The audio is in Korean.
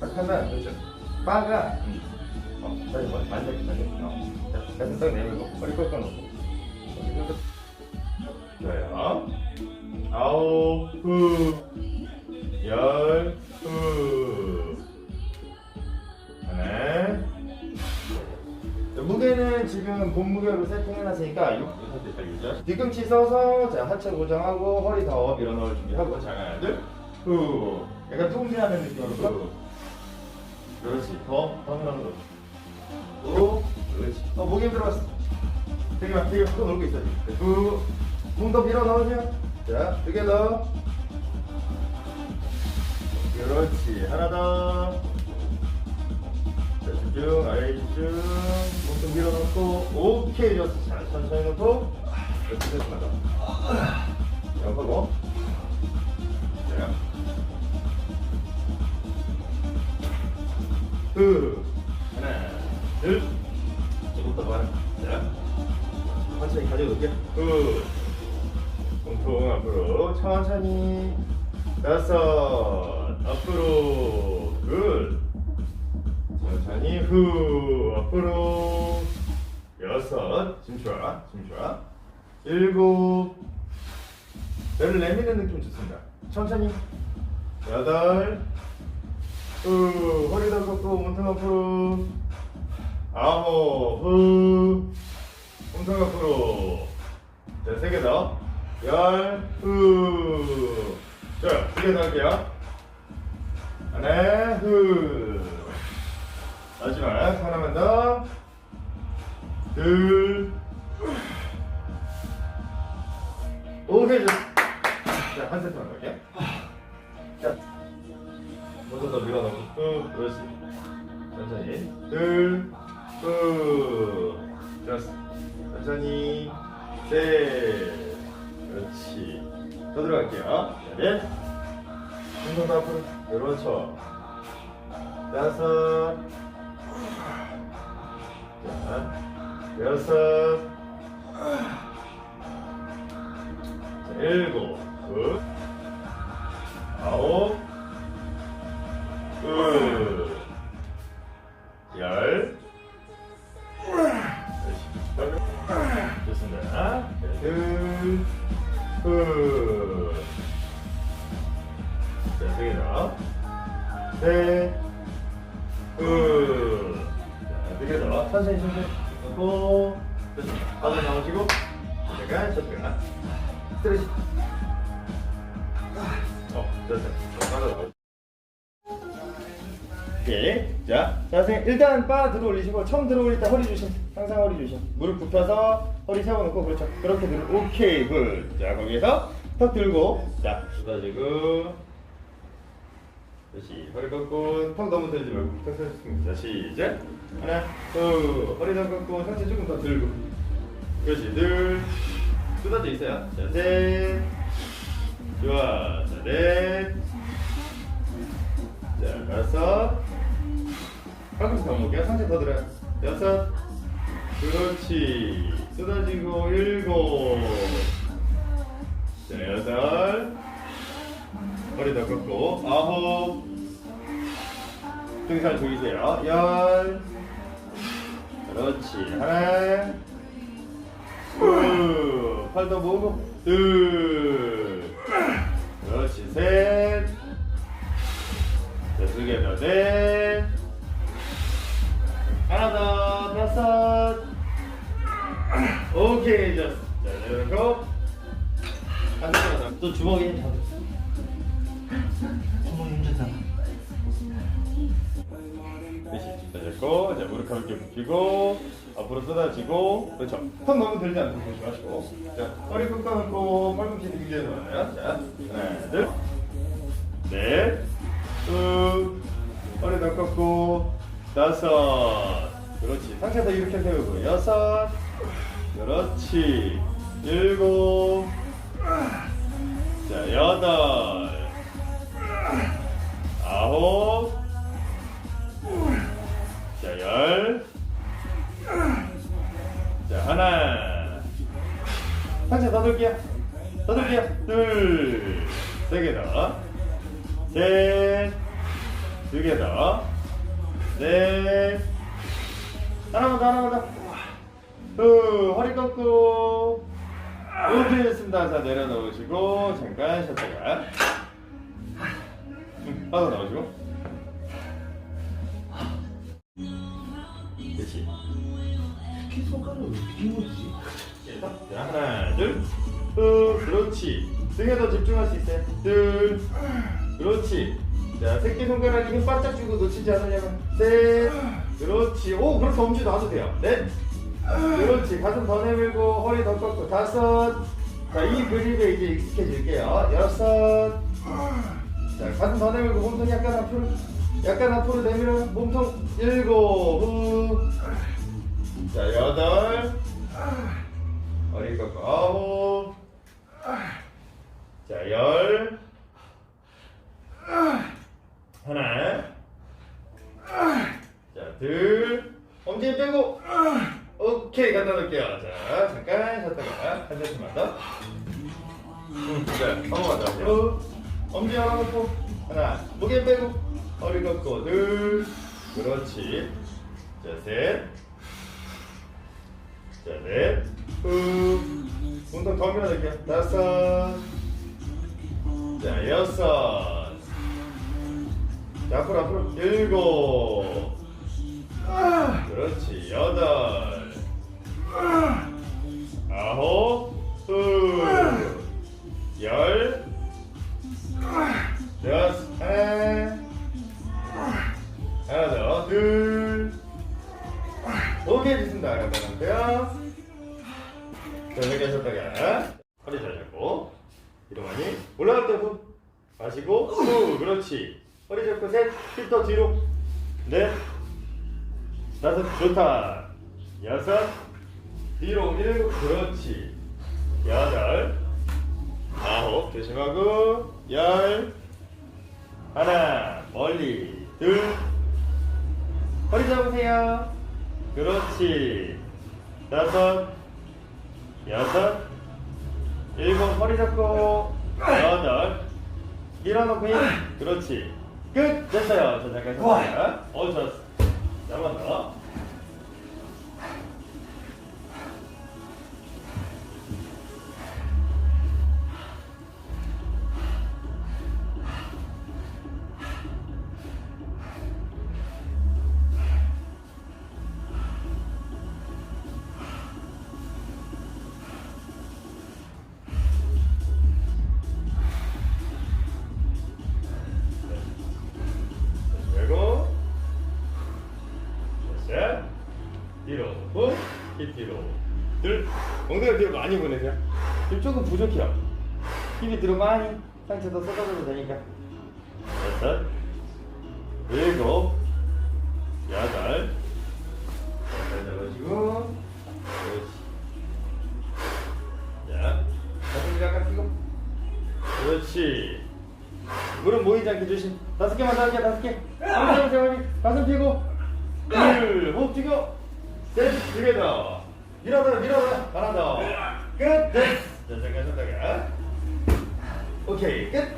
딱 하면 그렇죠. 바가 어, 다시 뭐 반대 반대. 어. 자, 가슴 딱 내밀고 허리 꺾어 놓고. 좋아요. 아홉 후. 열 후. 하나. 자, 무게는 지금 몸무게로 세팅해놨으니까 6, 뒤꿈치 서서 자 하체 고정하고 허리 더 밀어넣을 준비하고 자 하나 둘 후 약간 뚱지하는 느낌으로 후. 그렇지 더더 밀어넣어 후 그렇지 어 목이 들어갔어 되게 되게 푹 놀고 있어 후몸더 밀어 넣으세요 자 두 개 더 그렇지 하나 더 자, 집중, 아예 집중. 몸좀 밀어 넣고, 오케이, 좋았어. 자, 천천히 놓고, 이렇게 됐습니다. 양파고. 둘, 하나, 둘. 조금 더 많아. 자. 천천히 가져올게. 둘. 몸통 앞으로, 천천히. 다섯. 앞으로. 굿. 천천히 후 앞으로 여섯 지금 좋아 일곱 배를 내미는 느낌 좋습니다 천천히 여덟 후 허리 더 꺾고 몸통 앞으로 아홉 후 몸통 앞으로 자 세 개 더 열 후 자 두 개 더 할게요 하나 후 마지막 하나만 더. 둘. 오케이. 좋- 자, 한 세트만 갈게. 자. 먼저 더 밀어넣고. 후. 그렇지. 천천히. 둘. 후. 좋았어. 천천히. 셋. 그렇지. 더 들어갈게요. 넷. 운동 앞으로. 그렇죠. 다섯. 자, 여섯, 자, 일곱, 굿, 아홉, 굿, 열, 열시. 좋습니다. 자, 둘, 굿. 자, 세개 더. 셋, 굿. 자, 두개 더. 천천히, 천천히. 하고, 그렇죠. 가슴 나오시고, 잠깐, 잠깐. 스트레치. 어, 됐어. 맞아. 오케이. 자, 자세 일단 바 들어 올리시고 처음 들어 올릴 때 허리 조심. 항상 허리 조심. 무릎 굽혀서 허리 세워놓고 그렇죠. 그렇게 들어. 오케이, 굿. 자, 거기에서 턱 들고, 자, 쏟아지고. 다시 허리 꺾고 턱 너무 들지 말고 턱. 자, 시작. 하나, 둘, 허리 더 꺾고 상체 조금 더 들고. 그렇지, 둘. 쏟아져 있어요. 자, 셋. 좋아. 자, 넷. 자, 다섯. 팔꿈치 더 먹게요. 상체 더 들어요. 여섯. 그렇지. 쏟아지고 일곱. 자, 여덟. 허리 더 꺾고 아홉. 등산 조이세요. 열. 그렇지. 하나. 둘. 팔더 모으고 둘. 그렇지. 셋. 자, 두개 더, 넷. 더, 다섯. 오케이. 자. 한 손만 더. 또 주먹에 힘 잡고. 주먹 힘들잖아. 자, 잡고. 자, 무릎 가볍게 굽히고. 앞으로 쏟아지고. 그렇죠. 턱 너무 들지 않고 조심하시고. 자, 허리 꺾어놓고 팔꿈치 등지에 놓아요. 자, 하나, 둘. 넷. 쭉. 허리 더 꺾고. 다섯. 그렇지. 상체 더 이렇게 세우고. 여섯. 그렇지. 일곱. 자, 여덟. 아홉. 자, 열. 자, 하나. 상체 더 돌게요. 더 돌게요. 둘. 세 개 더. 셋. 두 개 더. 넷. 하나만 더, 하나만 더. 후, 허리 꺾고. 오케이, 됐습니다. 자, 내려놓으시고, 잠깐 쉬었다가. 음, 하나 나오시고. 그렇지. 키 손가락을 어떻게 모르지? 자, 하나, 둘, 후, 그렇지. 등에 더 집중할 수 있어요. 둘, 그렇지. 자, 새끼 손가락에 힘 바짝 주고 놓치지 않으려면 셋, 그렇지. 오, 그렇게 엄지 놔도 돼요. 넷, 그렇지. 가슴 더 내밀고 허리 더 꺾고 다섯. 자, 이 그립에 이제 익숙해질게요. 여섯. 자, 가슴 더 내밀고 몸통 약간 앞으로, 약간 앞으로 내밀어. 몸통 일곱. 후. 자, 여덟. 허리 꺾고 아홉. 자, 열. 하나. 자, 둘. 엄지 빼고. 오케이, 갖다 놓을게요. 자, 잠깐 쉬었다가 한 세트만 더. 응, 자, 한번만 더 하죠. 엄지 하나 놓고. 하나. 무게 빼고. 허리 꺾고. 둘. 그렇지. 자, 셋. 자, 넷. 후. 운동 더 밀어낼게요. 다섯. 자, 여섯. 자, 앞으로, 앞으로. 일곱. 그렇지. 여덟. 그렇지. 허리 잡고 셋 힙더 뒤로. 넷 다섯 좋다. 여섯 뒤로 일곱 그렇지. 여덟 아홉 조심하고. 열. 하나 멀리. 둘. 허리 잡으세요. 그렇지. 다섯 여섯, 일곱, 허리 잡고, 여덟, 밀어놓고 힘. 그렇지. 끝! 됐어요. 자, 잠깐 쉬었다가. 어, 좋았어. 자, 한번 엉덩이 뒤로 많이 보내세요. 지금 조금 부족해요. 힙이 뒤로 많이 상체 더 쏟아져도 되니까. 여섯 일곱 여덟. 잘 잡으시고. 그렇지. 자 가슴 약간 펴고. 그렇지. 무릎 모이지 않게 조심. 다섯 개만 더 할게, 다섯 개. 가슴 세워니 가슴 펴고. 둘, 호흡 죽여. 셋, 두개 더. 밀어더, 밀어더. 하나 더. 끝. 됐. 자, 잠깐 쉬었다가. 오케이, 끝.